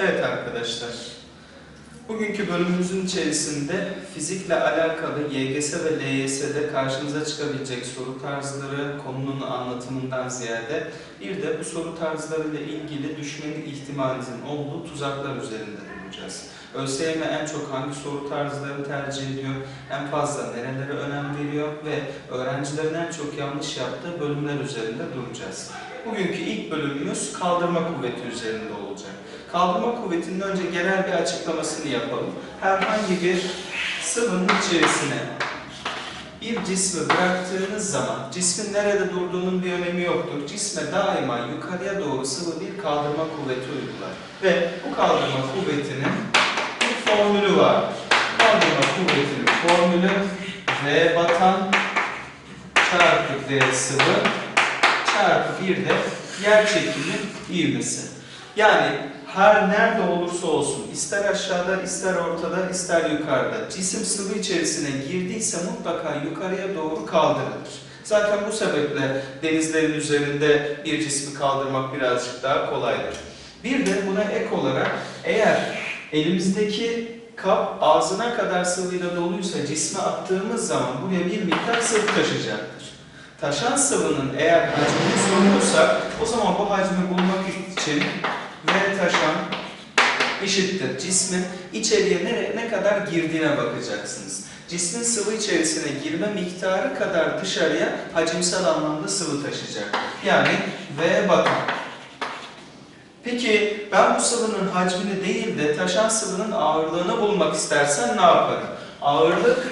Evet arkadaşlar, bugünkü bölümümüzün içerisinde fizikle alakalı YGS ve LYS'de karşınıza çıkabilecek soru tarzları, konunun anlatımından ziyade bir de bu soru tarzlarıyla ilgili düşmenin ihtimalinizin olduğu tuzaklar üzerinde duracağız. ÖSYM en çok hangi soru tarzlarını tercih ediyor, en fazla nerelere önem veriyor ve öğrencilerin en çok yanlış yaptığı bölümler üzerinde duracağız. Bugünkü ilk bölümümüz kaldırma kuvveti üzerinde olacak. Kaldırma kuvvetinin önce genel bir açıklamasını yapalım. Herhangi bir sıvının içerisine bir cismi bıraktığınız zaman cismin nerede durduğunun bir önemi yoktur. Cisme daima yukarıya doğru sıvı bir kaldırma kuvveti uygular. Ve bu kaldırma kuvvetinin bir formülü vardır. Kaldırma kuvvetinin formülü V batan çarpı D sıvı çarpı bir de yer çekimi ivmesi. Yani her nerede olursa olsun, ister aşağıda, ister ortada, ister yukarıda, cisim sıvı içerisine girdiyse mutlaka yukarıya doğru kaldırılır. Zaten bu sebeple denizlerin üzerinde bir cismi kaldırmak birazcık daha kolaydır. Bir de buna ek olarak eğer elimizdeki kap ağzına kadar sıvıyla doluysa cisme attığımız zaman buraya bir miktar sıvı taşıyacaktır. Taşan sıvının eğer hacmini soruyorsak o zaman bu hacmi bulmak için V taşan eşittir. Cismin içeriye ne, ne kadar girdiğine bakacaksınız. Cismin sıvı içerisine girme miktarı kadar dışarıya hacimsel anlamda sıvı taşıyacak. Yani V batan. Peki ben bu sıvının hacmini değil de taşan sıvının ağırlığını bulmak istersen ne yaparım? Ağırlık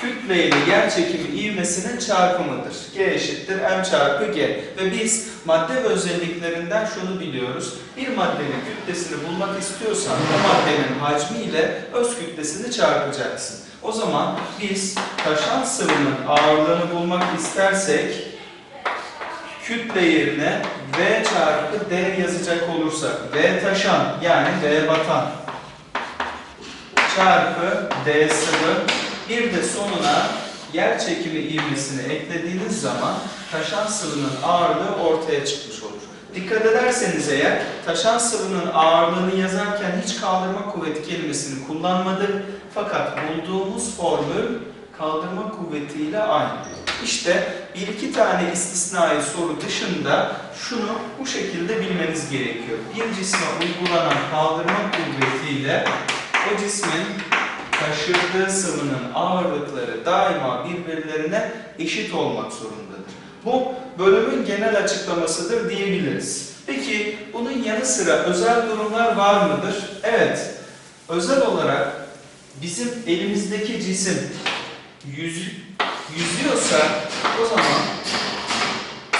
kütle ile yer çekimi ivmesinin çarpımıdır. G eşittir M çarpı G. Ve biz madde özelliklerinden şunu biliyoruz. Bir maddenin kütlesini bulmak istiyorsan o maddenin hacmi ile öz kütlesini çarpacaksın. O zaman biz taşan sıvının ağırlığını bulmak istersek kütle yerine V çarpı D yazacak olursak V taşan yani V batan çarpı D sıvı bir de sonuna yer çekimi ivmesini eklediğiniz zaman taşan sıvının ağırlığı ortaya çıkmış olur. Dikkat ederseniz eğer taşan sıvının ağırlığını yazarken hiç kaldırma kuvveti kelimesini kullanmadık. Fakat bulduğumuz formül kaldırma kuvvetiyle aynı. İşte bir iki tane istisnai soru dışında şunu bu şekilde bilmeniz gerekiyor. Bir cisme uygulanan kaldırma kuvvetiyle o cismin taşıdığı sıvının ağırlıkları daima birbirlerine eşit olmak zorundadır. Bu bölümün genel açıklamasıdır diyebiliriz. Peki bunun yanı sıra özel durumlar var mıdır? Evet. Özel olarak bizim elimizdeki cisim yüz, yüzüyorsa o zaman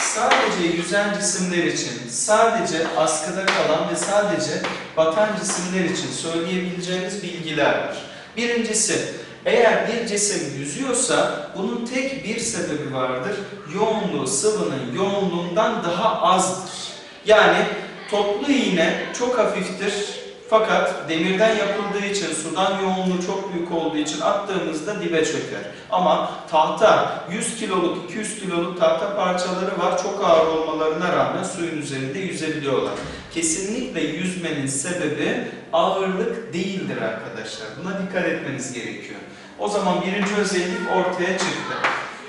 sadece yüzen cisimler için, sadece askıda kalan ve sadece batan cisimler için söyleyebileceğimiz bilgiler var. Birincisi, eğer bir cisim yüzüyorsa bunun tek bir sebebi vardır. Yoğunluğu sıvının yoğunluğundan daha azdır. Yani toplu iğne çok hafiftir fakat demirden yapıldığı için sudan yoğunluğu çok büyük olduğu için attığımızda dibe çöker. Ama tahta 100 kiloluk 200 kiloluk tahta parçaları var çok ağır olmalarına rağmen suyun üzerinde yüzebiliyorlar. Kesinlikle yüzmenin sebebi ağırlık değildir arkadaşlar. Buna dikkat etmeniz gerekiyor. O zaman birinci özellik ortaya çıktı.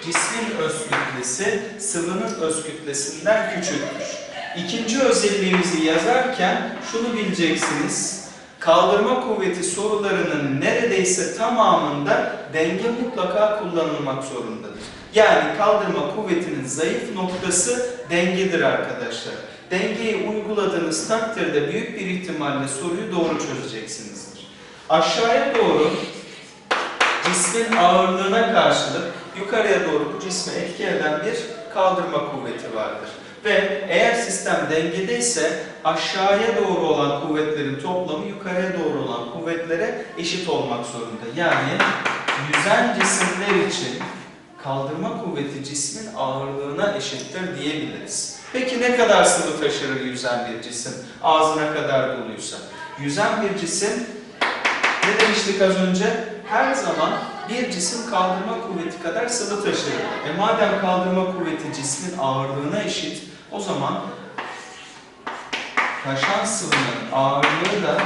Cismin öz kütlesi sıvının öz kütlesinden küçüktür. İkinci özelliğimizi yazarken şunu bileceksiniz. Kaldırma kuvveti sorularının neredeyse tamamında denge mutlaka kullanılmak zorundadır. Yani kaldırma kuvvetinin zayıf noktası dengedir arkadaşlar. Dengeyi uyguladığınız takdirde büyük bir ihtimalle soruyu doğru çözeceksinizdir. Aşağıya doğru cismin ağırlığına karşılık yukarıya doğru bu cisme etki eden bir kaldırma kuvveti vardır. Ve eğer sistem dengedeyse aşağıya doğru olan kuvvetlerin toplamı yukarıya doğru olan kuvvetlere eşit olmak zorunda. Yani yüzen cisimler için kaldırma kuvveti cismin ağırlığına eşittir diyebiliriz. Peki ne kadar sıvı taşır yüzen bir cisim ağzına kadar doluysa? Yüzen bir cisim ne demiştik az önce? Her zaman bir cisim kaldırma kuvveti kadar sıvı taşır. E madem kaldırma kuvveti cismin ağırlığına eşit, o zaman taşan sıvının ağırlığı da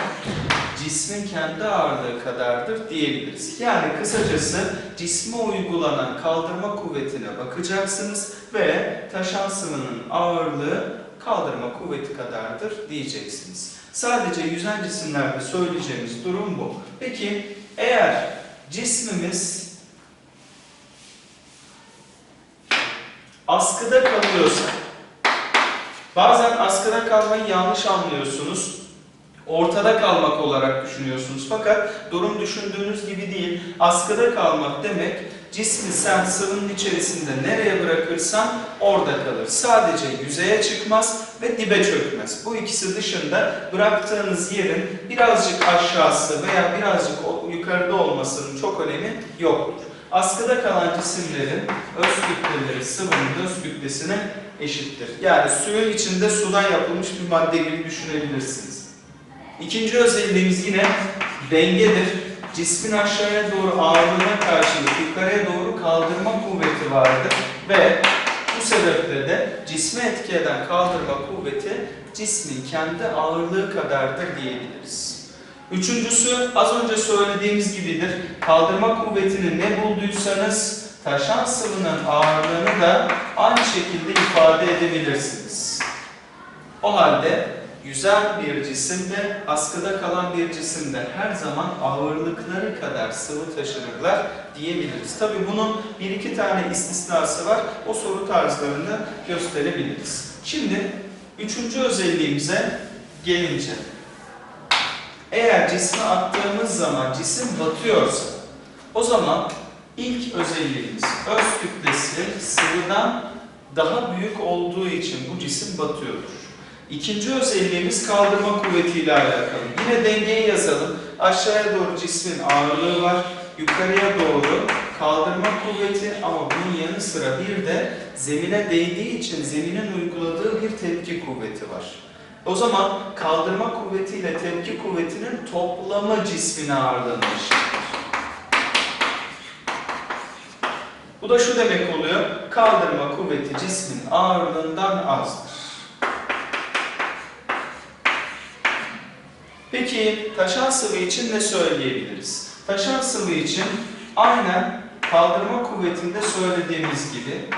cismin kendi ağırlığı kadardır diyebiliriz. Yani kısacası cisme uygulanan kaldırma kuvvetine bakacaksınız ve taşan sıvının ağırlığı kaldırma kuvveti kadardır diyeceksiniz. Sadece yüzen cisimlerde söyleyeceğimiz durum bu. Peki eğer cismimiz askıda kalıyorsa, bazen askıda kalmayı yanlış anlıyorsunuz. Ortada kalmak olarak düşünüyorsunuz. Fakat durum düşündüğünüz gibi değil. Askıda kalmak demek cismi sen sıvının içerisinde nereye bırakırsan orada kalır. Sadece yüzeye çıkmaz ve dibe çökmez. Bu ikisi dışında bıraktığınız yerin birazcık aşağısı veya birazcık yukarıda olmasının çok önemi yoktur. Askıda kalan cisimlerin öz kütleleri sıvının öz kütlesine eşittir. Yani suyun içinde sudan yapılmış bir madde gibi düşünebilirsiniz. İkinci özelliğimiz yine dengedir. Cismin aşağıya doğru ağırlığına karşılık yukarıya doğru kaldırma kuvveti vardır ve bu sebeple de cisme etki eden kaldırma kuvveti cismin kendi ağırlığı kadardır diyebiliriz. Üçüncüsü az önce söylediğimiz gibidir. Kaldırma kuvvetini ne bulduysanız taşan sıvının ağırlığını da aynı şekilde ifade edebilirsiniz. O halde yüzen bir cisimde, askıda kalan bir cisimde her zaman ağırlıkları kadar sıvı taşınırlar diyebiliriz. Tabi bunun bir iki tane istisnası var. O soru tarzlarını gösterebiliriz. Şimdi üçüncü özelliğimize gelince. Eğer cismi attığımız zaman cisim batıyorsa o zaman ilk özelliğimiz öz kütlesi sıvıdan daha büyük olduğu için bu cisim batıyordur. İkinci özelliğimiz kaldırma kuvvetiyle alakalı. Yine dengeyi yazalım. Aşağıya doğru cismin ağırlığı var. Yukarıya doğru kaldırma kuvveti ama bunun yanı sıra bir de zemine değdiği için zeminin uyguladığı bir tepki kuvveti var. O zaman kaldırma kuvvetiyle tepki kuvvetinin toplamı cismin ağırlığına eşittir. Bu da şu demek oluyor. Kaldırma kuvveti cismin ağırlığından azdır. Peki taşan sıvı için ne söyleyebiliriz? Taşan sıvı için aynen kaldırma kuvvetinde söylediğimiz gibi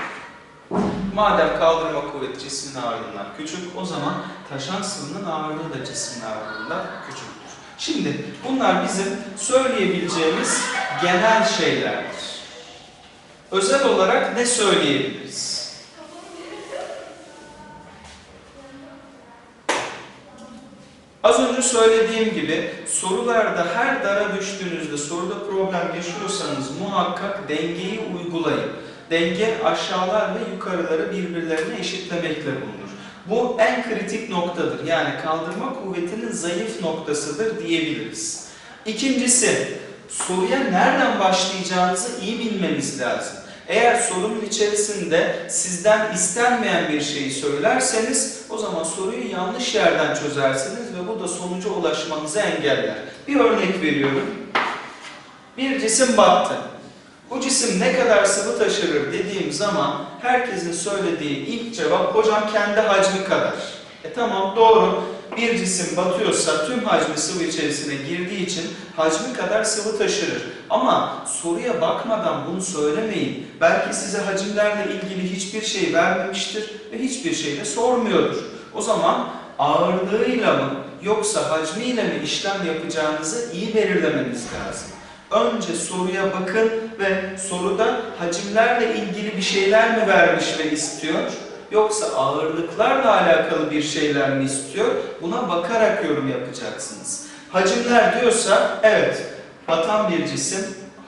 madem kaldırma kuvveti cismin ağırlığından küçük o zaman taşan sıvının ağırlığı da cismin ağırlığından küçüktür. Şimdi bunlar bizim söyleyebileceğimiz genel şeylerdir. Özel olarak ne söyleyebiliriz? Az önce söylediğim gibi sorularda her dara düştüğünüzde soruda problem yaşıyorsanız muhakkak dengeyi uygulayın. Denge aşağılar ve yukarıları birbirlerine eşitlemekle bulunur. Bu en kritik noktadır. Yani kaldırma kuvvetinin zayıf noktasıdır diyebiliriz. İkincisi, soruya nereden başlayacağınızı iyi bilmeniz lazım. Eğer sorunun içerisinde sizden istenmeyen bir şeyi söylerseniz o zaman soruyu yanlış yerden çözersiniz ve bu da sonuca ulaşmanızı engeller. Bir örnek veriyorum. Bir cisim battı. Bu cisim ne kadar sıvı taşırır dediğim zaman herkesin söylediği ilk cevap hocam kendi hacmi kadar. E tamam doğru. Bir cisim batıyorsa tüm hacmi sıvı içerisine girdiği için hacmi kadar sıvı taşırır. Ama soruya bakmadan bunu söylemeyin. Belki size hacimlerle ilgili hiçbir şey vermemiştir ve hiçbir şey de sormuyordur. O zaman ağırlığıyla mı yoksa hacmiyle mi işlem yapacağınızı iyi belirlemeniz lazım. Önce soruya bakın ve soruda hacimlerle ilgili bir şeyler mi vermiş ve istiyor? Yoksa ağırlıklarla alakalı bir şeyler mi istiyor? Buna bakarak yorum yapacaksınız. Hacimler diyorsa evet batan bir cisim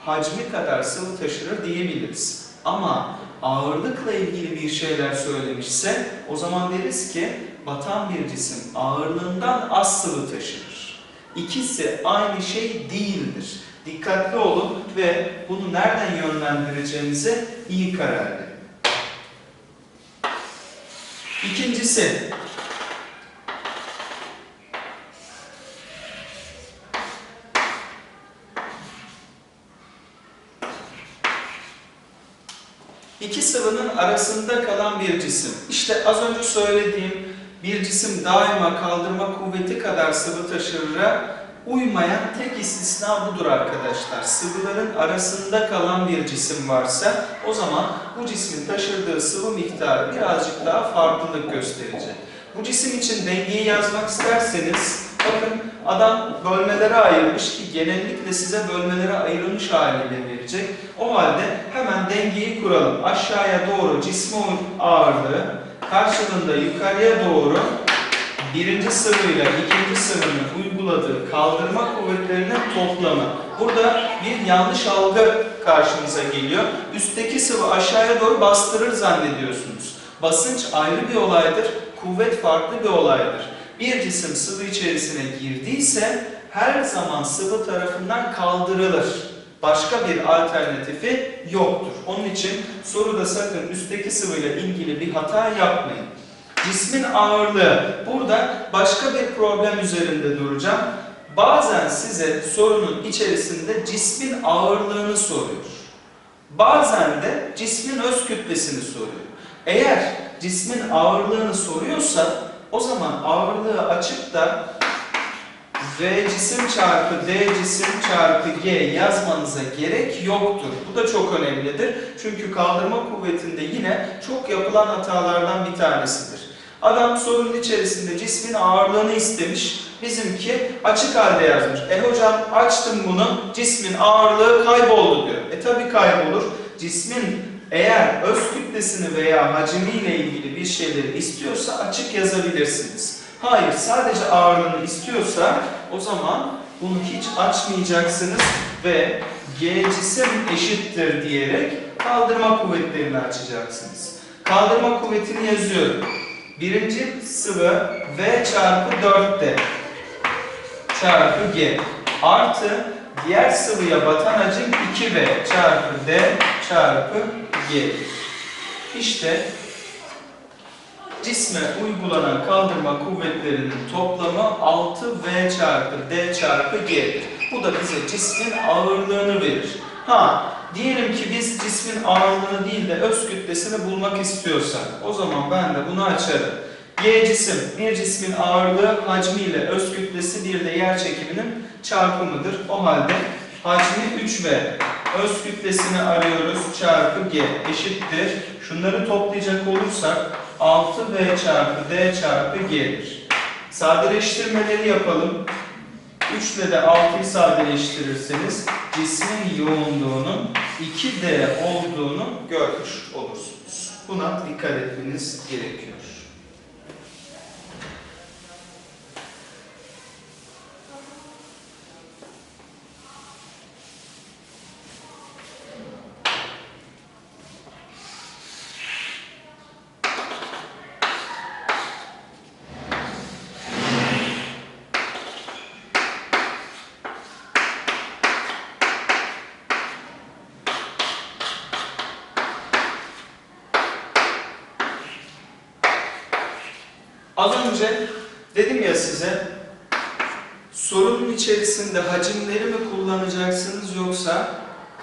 hacmi kadar sıvı taşırır diyebiliriz. Ama ağırlıkla ilgili bir şeyler söylemişse o zaman deriz ki batan bir cisim ağırlığından az sıvı taşırır. İkisi aynı şey değildir. Dikkatli olun ve bunu nereden yönlendireceğinize iyi karar verin. İkincisi, iki sıvının arasında kalan bir cisim. İşte az önce söylediğim bir cisim daima kaldırma kuvveti kadar sıvı taşırıra uymayan tek istisna budur arkadaşlar. Sıvıların arasında kalan bir cisim varsa o zaman bu cismin taşırdığı sıvı miktarı birazcık daha farklılık gösterecek. Bu cisim için dengeyi yazmak isterseniz bakın adam bölmelere ayırmış ki genellikle size bölmelere ayrılmış haliyle verecek. O halde hemen dengeyi kuralım. Aşağıya doğru cismin ağırlığı karşılığında yukarıya doğru birinci sıvıyla ikinci sıvının uyguladığı kaldırma kuvvetlerinin toplamı. Burada bir yanlış algı karşımıza geliyor. Üstteki sıvı aşağıya doğru bastırır zannediyorsunuz. Basınç ayrı bir olaydır, kuvvet farklı bir olaydır. Bir cisim sıvı içerisine girdiyse her zaman sıvı tarafından kaldırılır. Başka bir alternatifi yoktur. Onun için soruda sakın üstteki sıvıyla ilgili bir hata yapmayın. Cismin ağırlığı. Burada başka bir problem üzerinde duracağım. Bazen size sorunun içerisinde cismin ağırlığını soruyor. Bazen de cismin öz kütlesini soruyor. Eğer cismin ağırlığını soruyorsa o zaman ağırlığı açıp da V cisim çarpı D cisim çarpı G yazmanıza gerek yoktur. Bu da çok önemlidir. Çünkü kaldırma kuvvetinde yine çok yapılan hatalardan bir tanesidir. Adam sorunun içerisinde cismin ağırlığını istemiş. Bizimki açık halde yazmış. E hocam açtım bunu, cismin ağırlığı kayboldu diyor. E tabi kaybolur. Cismin eğer öz kütlesini veya hacmiyle ilgili bir şeyleri istiyorsa açık yazabilirsiniz. Hayır, sadece ağırlığını istiyorsa o zaman bunu hiç açmayacaksınız ve G cisim eşittir diyerek kaldırma kuvvetlerini açacaksınız. Kaldırma kuvvetini yazıyorum. Birinci sıvı V çarpı 4D çarpı G artı diğer sıvıya batan hacim 2V çarpı D çarpı G. İşte cisme uygulanan kaldırma kuvvetlerinin toplamı 6V çarpı D çarpı G'dir. Bu da bize cismin ağırlığını verir. Ha, diyelim ki biz cismin ağırlığını değil de öz kütlesini bulmak istiyorsak, o zaman ben de bunu açarım. Y cisim, bir cismin ağırlığı hacmiyle öz kütlesi bir de yer çekiminin çarpımıdır. O halde hacmi 3V, öz kütlesini arıyoruz çarpı G eşittir. Şunları toplayacak olursak 6V çarpı D çarpı G'dir. Sadeleştirmeleri yapalım. 3 ile de 6'yı sadeleştirirseniz cismin yoğunluğunun 2D olduğunu görmüş olursunuz. Buna dikkat etmeniz gerekiyor. Az önce dedim ya size sorunun içerisinde hacimleri mi kullanacaksınız yoksa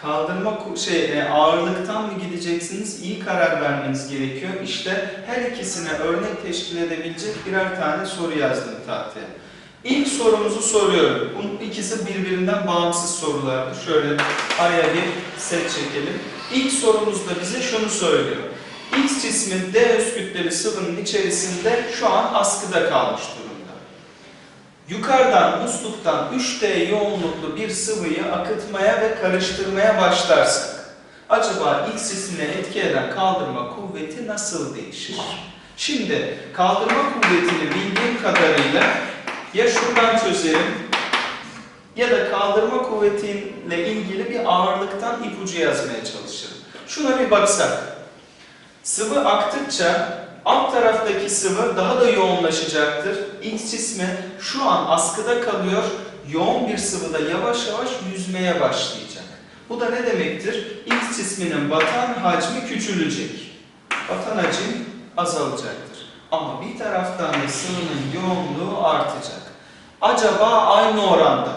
kaldırma şey e, ağırlıktan mı gideceksiniz iyi karar vermeniz gerekiyor. İşte her ikisine örnek teşkil edebilecek birer tane soru yazdım tahtaya. İlk sorumuzu soruyorum. Bunun ikisi birbirinden bağımsız sorulardır. Şöyle araya bir set çekelim. İlk sorumuz da bize şunu söylüyor. X cismin D öz kütleli sıvının içerisinde şu an askıda kalmış durumda. Yukarıdan musluktan 3D yoğunluklu bir sıvıyı akıtmaya ve karıştırmaya başlarsak acaba X cismine etki eden kaldırma kuvveti nasıl değişir? Şimdi kaldırma kuvvetini bildiğim kadarıyla ya şuradan çözerim ya da kaldırma kuvvetiyle ilgili bir ağırlıktan ipucu yazmaya çalışırım. Şuna bir baksak. Sıvı aktıkça alt taraftaki sıvı daha da yoğunlaşacaktır. X cismi şu an askıda kalıyor. Yoğun bir sıvıda yavaş yavaş yüzmeye başlayacak. Bu da ne demektir? X cisminin batan hacmi küçülecek. Batan hacim azalacaktır. Ama bir taraftan da sıvının yoğunluğu artacak. Acaba aynı oranda?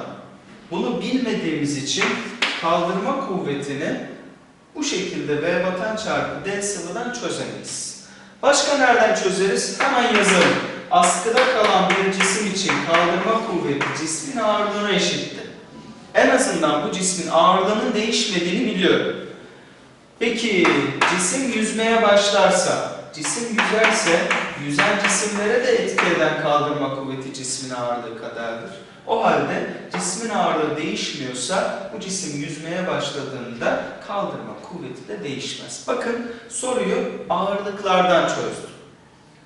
Bunu bilmediğimiz için kaldırma kuvvetini bu şekilde V batan çarpı D sıvıdan çözemeyiz. Başka nereden çözeriz? Hemen yazalım. askıda kalan bir cisim için kaldırma kuvveti cismin ağırlığına eşitti. En azından bu cismin ağırlığının değişmediğini biliyorum. Peki cisim yüzmeye başlarsa, cisim yüzerse yüzen cisimlere de etki eden kaldırma kuvveti cismin ağırlığı kadardır. O halde cismin ağırlığı değişmiyorsa bu cisim yüzmeye başladığında kaldırma kuvveti de değişmez. Bakın soruyu ağırlıklardan çözdüm.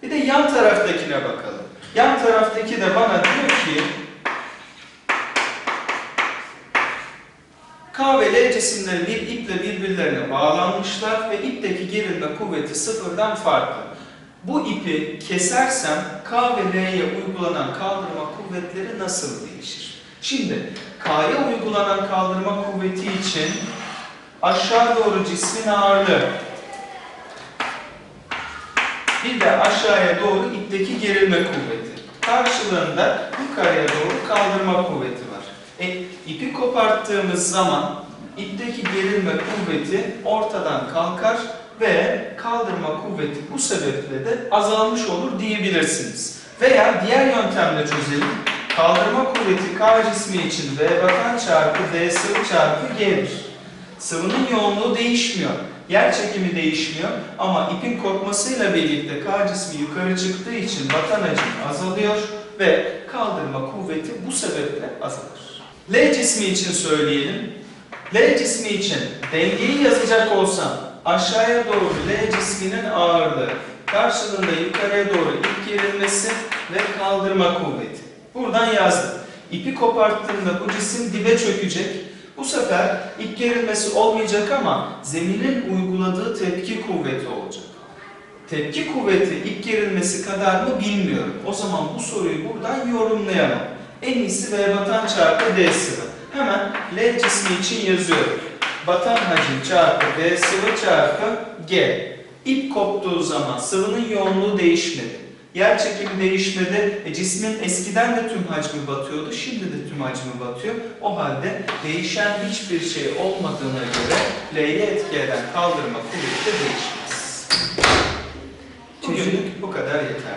Bir de yan taraftakine bakalım. Yan taraftaki de bana diyor ki K ve L cisimleri bir iple birbirlerine bağlanmışlar ve ipteki gerilme kuvveti sıfırdan farklı. Bu ipi kesersem K ve L'ye uygulanan kaldırma kuvvetleri nasıl değişir? Şimdi K'ya uygulanan kaldırma kuvveti için aşağı doğru cismin ağırlığı bir de aşağıya doğru ipteki gerilme kuvveti. Karşılığında yukarıya doğru kaldırma kuvveti var. E, ipi koparttığımız zaman ipteki gerilme kuvveti ortadan kalkar ve kaldırma kuvveti bu sebeple de azalmış olur diyebilirsiniz. Veya diğer yöntemle çözelim. Kaldırma kuvveti K cismi için V batan çarpı D sıvı çarpı G'dir. Sıvının yoğunluğu değişmiyor. Yer çekimi değişmiyor ama ipin kopmasıyla birlikte K cismi yukarı çıktığı için batan hacim azalıyor ve kaldırma kuvveti bu sebeple azalır. L cismi için söyleyelim. L cismi için dengeyi yazacak olsam aşağıya doğru L cisminin ağırlığı karşılığında yukarıya doğru ip gerilmesi ve kaldırma kuvveti. Buradan yazdım. İpi koparttığımda bu cisim dibe çökecek. Bu sefer ip gerilmesi olmayacak ama zeminin uyguladığı tepki kuvveti olacak. Tepki kuvveti ip gerilmesi kadar mı bilmiyorum. O zaman bu soruyu buradan yorumlayalım. En iyisi V batan çarpı D sıvı. Hemen L cismi için yazıyorum. Batan hacim çarpı D sıvı çarpı G. İp koptuğu zaman sıvının yoğunluğu değişmedi. Yer çekimi değişmedi. E, cismin eskiden de tüm hacmi batıyordu. Şimdi de tüm hacmi batıyor. O halde değişen hiçbir şey olmadığına göre L'ye etki eden kaldırma kuvveti de değişmez. Bugünlük bu kadar yeter.